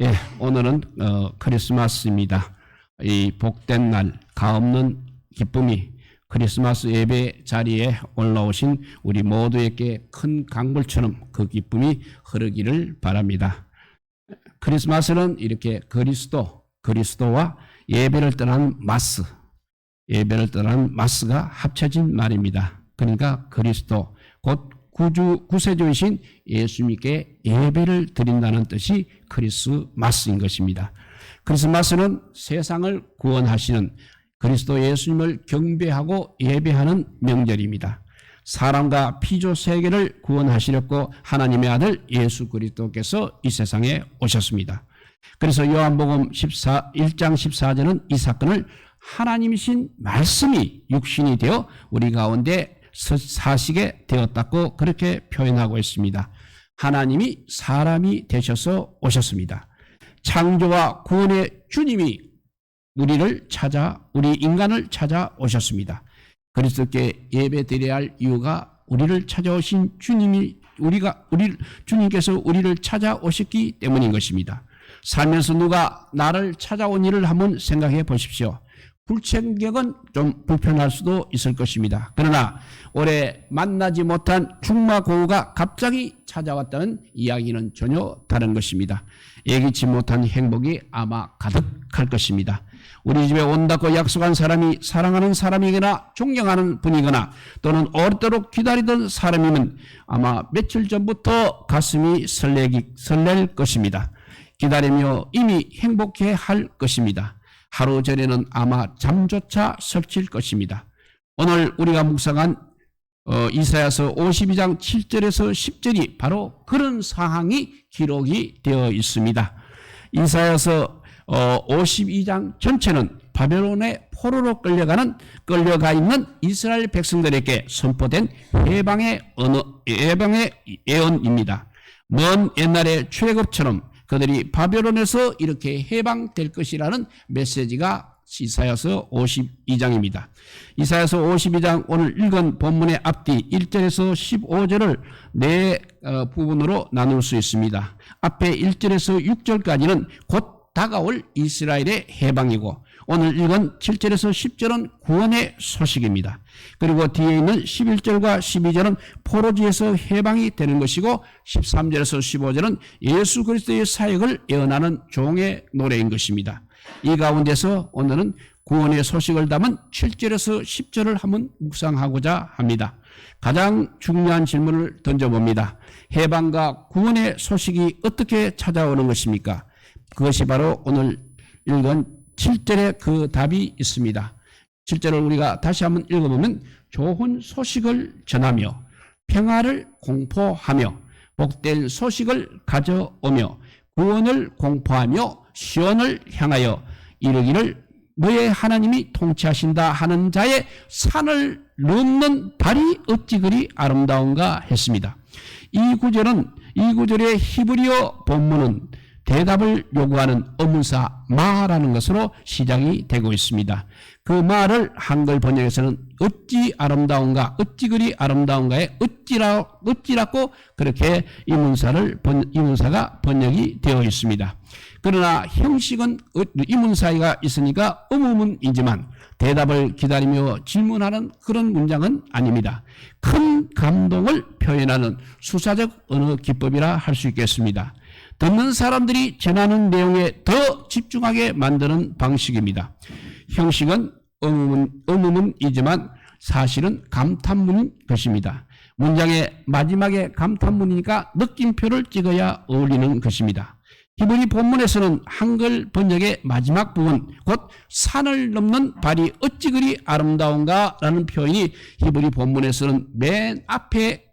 예, 오늘은 어, 크리스마스입니다. 이 복된 날, 가없는 기쁨이 크리스마스 예배 자리에 올라오신 우리 모두에게 큰 강물처럼 그 기쁨이 흐르기를 바랍니다. 크리스마스는 이렇게 그리스도, 그리스도와 예배를 떠난 마스, 예배를 떠난 마스가 합쳐진 말입니다. 그러니까 그리스도, 곧 구주, 구세주이신 예수님께 예배를 드린다는 뜻이 크리스마스인 것입니다. 크리스마스는 세상을 구원하시는 그리스도 예수님을 경배하고 예배하는 명절입니다. 사람과 피조 세계를 구원하시려고 하나님의 아들 예수 그리스도께서 이 세상에 오셨습니다. 그래서 요한복음 14, 1장 14절은 이 사건을 하나님이신 말씀이 육신이 되어 우리 가운데 사시게 되었다고 그렇게 표현하고 있습니다. 하나님이 사람이 되셔서 오셨습니다. 창조와 구원의 주님이 우리를 찾아 우리 인간을 찾아 오셨습니다. 그리스도께 예배 드려야 할 이유가 우리를 찾아오신 주님이 우리가 우리 주님께서 우리를 찾아오셨기 때문인 것입니다. 살면서 누가 나를 찾아온 일을 한번 생각해 보십시오. 불청객은 좀 불편할 수도 있을 것입니다. 그러나 올해 만나지 못한 충마고우가 갑자기 찾아왔다는 이야기는 전혀 다른 것입니다. 예기치 못한 행복이 아마 가득할 것입니다. 우리 집에 온다고 약속한 사람이 사랑하는 사람이거나 존경하는 분이거나 또는 오랫도록 기다리던 사람이면 아마 며칠 전부터 가슴이 설레기, 설렐 것입니다. 기다리며 이미 행복해 할 것입니다. 하루 전에는 아마 잠조차 설칠 것입니다. 오늘 우리가 묵상한 어, 이사야서 52장 7절에서 10절이 바로 그런 상황이 기록이 되어 있습니다. 이사야서 어, 52장 전체는 바벨론의 포로로 끌려가는 끌려가 있는 이스라엘 백성들에게 선포된 해방의 언어, 해방의 예언입니다. 먼 옛날의 출애굽처럼 그들이 바벨론에서 이렇게 해방될 것이라는 메시지가 이사야서 52장입니다. 이사야서 52장 오늘 읽은 본문의 앞뒤 1절에서 15절을 네 어, 부분으로 나눌 수 있습니다. 앞에 1절에서 6절까지는 곧 다가올 이스라엘의 해방이고 오늘 읽은 7절에서 10절은 구원의 소식입니다. 그리고 뒤에 있는 11절과 12절은 포로지에서 해방이 되는 것이고 13절에서 15절은 예수 그리스도의 사역을 예언하는 종의 노래인 것입니다. 이 가운데서 오늘은 구원의 소식을 담은 7절에서 10절을 한번 묵상하고자 합니다. 가장 중요한 질문을 던져봅니다. 해방과 구원의 소식이 어떻게 찾아오는 것입니까? 그것이 바로 오늘 읽은 7절에 그 답이 있습니다. 7절을 우리가 다시 한번 읽어보면 좋은 소식을 전하며 평화를 공포하며 복된 소식을 가져오며 구원을 공포하며 시온을 향하여 이르기를 너의 하나님이 통치하신다 하는 자의 산을 넘는 발이 어찌 그리 아름다운가 했습니다. 이 구절은 이 구절의 히브리어 본문은 대답을 요구하는 어문사 마라는 것으로 시작이 되고 있습니다. 그 말을 한글 번역에서는 어찌 아름다운가, 어찌 그리 아름다운가에 어찌라, 어찌라고 그렇게 이 문사를, 번, 이 문사가 번역이 되어 있습니다. 그러나 형식은 어, 이 문사가 있으니까 의문이지만 대답을 기다리며 질문하는 그런 문장은 아닙니다. 큰 감동을 표현하는 수사적 언어 기법이라 할 수 있겠습니다. 듣는 사람들이 전하는 내용에 더 집중하게 만드는 방식입니다. 형식은 의문, 의문이지만 사실은 감탄문인 것입니다. 문장의 마지막에 감탄문이니까 느낌표를 찍어야 어울리는 것입니다. 히브리 본문에서는 한글 번역의 마지막 부분, 곧 산을 넘는 발이 어찌 그리 아름다운가 라는 표현이 히브리 본문에서는 맨 앞에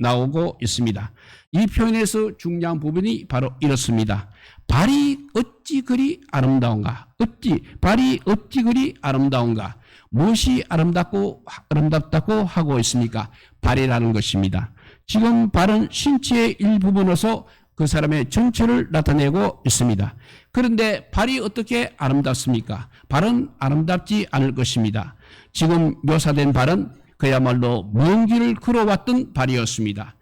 나오고 있습니다. 이 표현에서 중요한 부분이 바로 이렇습니다. 발이 어찌 그리 아름다운가? 어찌, 발이 어찌 그리 아름다운가? 무엇이 아름답고, 아름답다고 하고 있습니까? 발이라는 것입니다. 지금 발은 신체의 일부분으로서 그 사람의 정체를 나타내고 있습니다. 그런데 발이 어떻게 아름답습니까? 발은 아름답지 않을 것입니다. 지금 묘사된 발은 그야말로 먼 길을 걸어왔던 발이었습니다.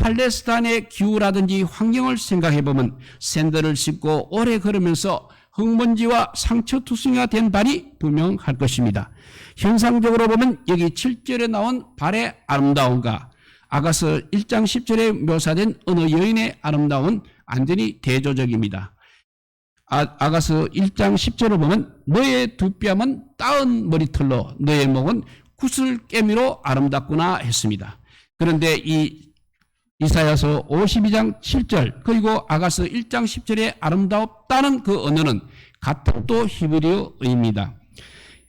팔레스타인의 기후라든지 환경을 생각해 보면 샌들을 신고 오래 걸으면서 흙먼지와 상처투성이가 된 발이 분명할 것입니다. 현상적으로 보면 여기 7절에 나온 발의 아름다움과 아가서 1장 10절에 묘사된 어느 여인의 아름다운 완전히 대조적입니다. 아, 아가서 1장 10절을 보면 너의 두 뺨은 따은 머리털로 너의 목은 구슬 깨미로 아름답구나 했습니다. 그런데 이 이사야서 52장 7절 그리고 아가서 1장 10절에 아름답다는 그 언어는 같은 또 히브리어입니다.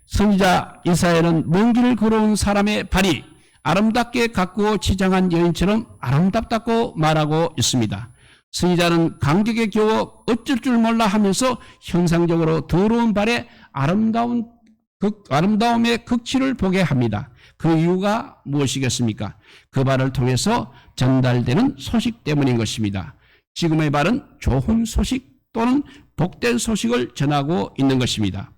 선지자 이사야는 먼 길을 걸어온 사람의 발이 아름답게 가꾸어 치장한 여인처럼 아름답다고 말하고 있습니다. 선지자는 간격에 겨워 어쩔 줄 몰라 하면서 형상적으로 더러운 발에 아름다운 극, 아름다움의 극치를 보게 합니다. 그 이유가 무엇이겠습니까? 그 발을 통해서 전달되는 소식 때문인 것입니다. 지금의 발은 좋은 소식 또는 복된 소식을 전하고 있는 것입니다.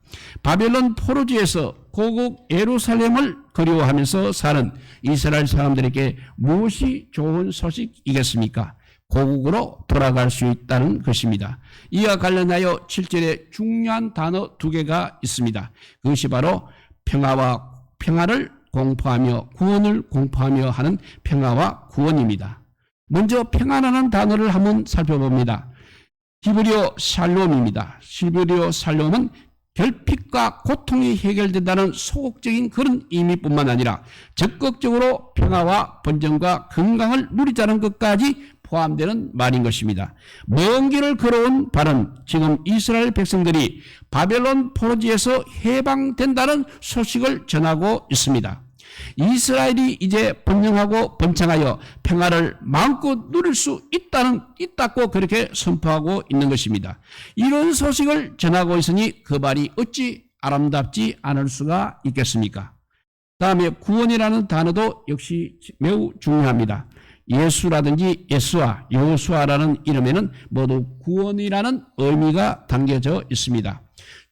바벨론 포로지에서 고국 예루살렘을 그리워하면서 사는 이스라엘 사람들에게 무엇이 좋은 소식이겠습니까? 고국으로 돌아갈 수 있다는 것입니다. 이와 관련하여 7절에 중요한 단어 두 개가 있습니다. 그것이 바로 평화와 평화를 공포하며 구원을 공포하며 하는 평화와 구원입니다. 먼저 평화라는 단어를 한번 살펴봅니다. 히브리어 샬롬입니다. 히브리어 샬롬은 결핍과 고통이 해결된다는 소극적인 그런 의미뿐만 아니라 적극적으로 평화와 번영과 건강을 누리자는 것까지 포함되는 말인 것입니다. 먼 길을 걸어온 발은 지금 이스라엘 백성들이 바벨론 포로지에서 해방된다는 소식을 전하고 있습니다. 이스라엘이 이제 번영하고 번창하여 평화를 마음껏 누릴 수 있다는 있다고 그렇게 선포하고 있는 것입니다. 이런 소식을 전하고 있으니 그 말이 어찌 아름답지 않을 수가 있겠습니까? 다음에 구원이라는 단어도 역시 매우 중요합니다. 예수라든지 예수와 여호수아라는 이름에는 모두 구원이라는 의미가 담겨져 있습니다.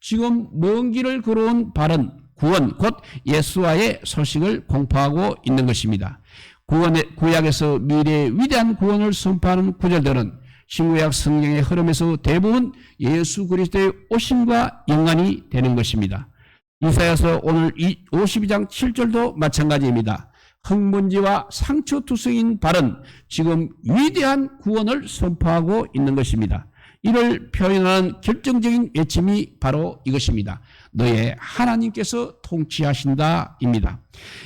지금 먼 길을 걸어온 발은 구원 곧 예수와의 소식을 공포하고 있는 것입니다. 구원의 구약에서 미래의 위대한 구원을 선포하는 구절들은 신구약 성경의 흐름에서 대부분 예수 그리스도의 오심과 연관이 되는 것입니다. 이사야서 오늘 52장 7절도 마찬가지입니다. 흙먼지와 상처투성인 발은 지금 위대한 구원을 선포하고 있는 것입니다. 이를 표현하는 결정적인 외침이 바로 이것입니다. 너의 하나님께서 통치하신다입니다.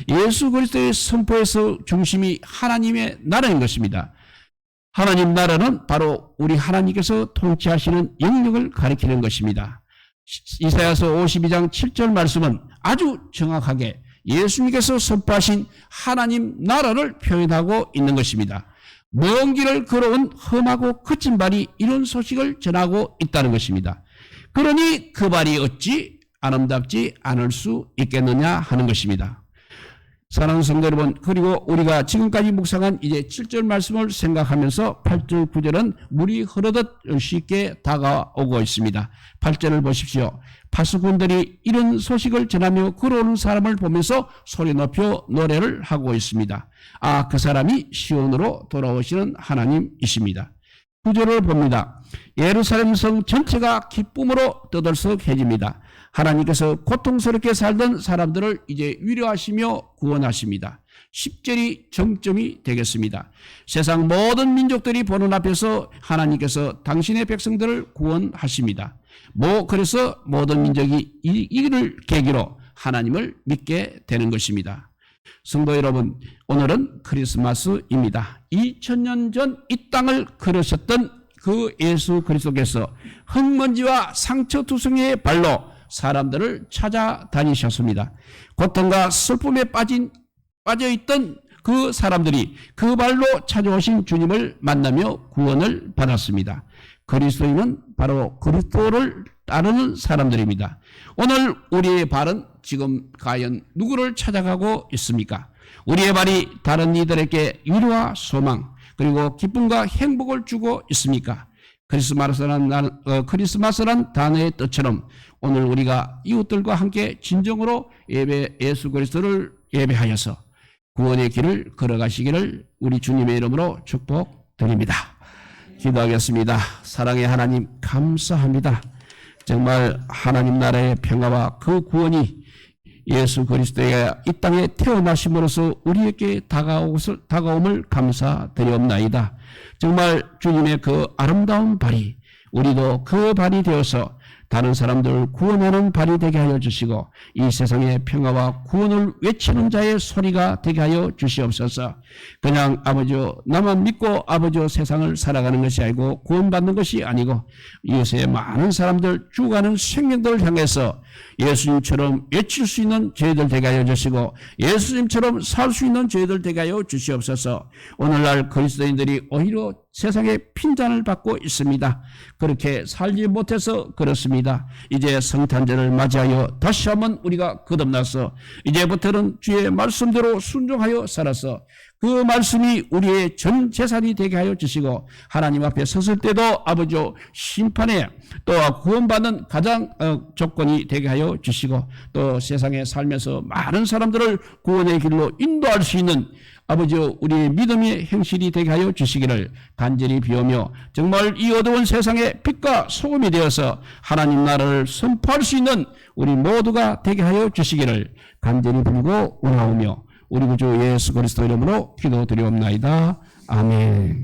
예수 그리스도의 선포에서 중심이 하나님의 나라인 것입니다. 하나님 나라는 바로 우리 하나님께서 통치하시는 영역을 가리키는 것입니다. 이사야서 52장 7절 말씀은 아주 정확하게 예수님께서 선포하신 하나님 나라를 표현하고 있는 것입니다. 먼 길을 걸어온 험하고 거친 발이 이런 소식을 전하고 있다는 것입니다. 그러니 그 발이 어찌 아름답지 않을 수 있겠느냐 하는 것입니다. 사랑하는 성도 여러분, 그리고 우리가 지금까지 묵상한 이제 7절 말씀을 생각하면서 8절, 9절은 물이 흐르듯 쉽게 다가오고 있습니다. 8절을 보십시오. 파수꾼들이 이런 소식을 전하며 걸어오는 사람을 보면서 소리 높여 노래를 하고 있습니다. 아, 그 사람이 시온으로 돌아오시는 하나님이십니다. 구절을 봅니다. 예루살렘 성 전체가 기쁨으로 떠들썩해집니다. 하나님께서 고통스럽게 살던 사람들을 이제 위로하시며 구원하십니다. 10절이 정점이 되겠습니다. 세상 모든 민족들이 보는 앞에서 하나님께서 당신의 백성들을 구원하십니다. 뭐 그래서 모든 민족이 이, 이를 계기로 하나님을 믿게 되는 것입니다. 성도 여러분, 오늘은 크리스마스입니다. 2000년 전 이 땅을 걸으셨던 그 예수 그리스도께서 흙먼지와 상처투성이의 발로 사람들을 찾아다니셨습니다. 고통과 슬픔에 빠진 빠져 있던 그 사람들이 그 발로 찾아오신 주님을 만나며 구원을 받았습니다. 그리스도인은 바로 그리스도를 따르는 사람들입니다. 오늘 우리의 발은 지금 과연 누구를 찾아가고 있습니까? 우리의 발이 다른 이들에게 위로와 소망 그리고 기쁨과 행복을 주고 있습니까? 크리스마스란, 어, 크리스마스란 단어의 뜻처럼 오늘 우리가 이웃들과 함께 진정으로 예배 예수 그리스도를 예배하여서 구원의 길을 걸어가시기를 우리 주님의 이름으로 축복드립니다. 기도하겠습니다. 사랑의 하나님 감사합니다. 정말 하나님 나라의 평화와 그 구원이 예수 그리스도의 이 땅에 태어나심으로써 우리에게 다가옴을 감사드리옵나이다. 정말 주님의 그 아름다운 발이 우리도 그 발이 되어서 다른 사람들을 구원하는 발이 되게 하여 주시고 이 세상의 평화와 구원을 외치는 자의 소리가 되게 하여 주시옵소서. 그냥 아버지 나만 믿고 아버지 세상을 살아가는 것이 아니고 구원받는 것이 아니고 이웃의 많은 사람들 죽어가는 생명들을 향해서 예수님처럼 외칠 수 있는 저희들 되게 하여 주시고 예수님처럼 살 수 있는 저희들 되게 하여 주시옵소서. 오늘날 그리스도인들이 오히려 세상에 핀잔을 받고 있습니다. 그렇게 살지 못해서 그렇습니다. 이제 성탄절을 맞이하여 다시 한번 우리가 거듭나서 이제부터는 주의 말씀대로 순종하여 살아서 그 말씀이 우리의 전 재산이 되게 하여 주시고 하나님 앞에 섰을 때도 아버지 심판에 또 구원받는 가장 어, 조건이 되게 하여 주시고 또 세상에 살면서 많은 사람들을 구원의 길로 인도할 수 있는 아버지 우리의 믿음의 행실이 되게 하여 주시기를 간절히 비우며 정말 이 어두운 세상에 빛과 소금이 되어서 하나님 나라를 선포할 수 있는 우리 모두가 되게 하여 주시기를 간절히 빌고 원하오며 우리 구주 예수 그리스도 이름으로 기도드리옵나이다. 아멘.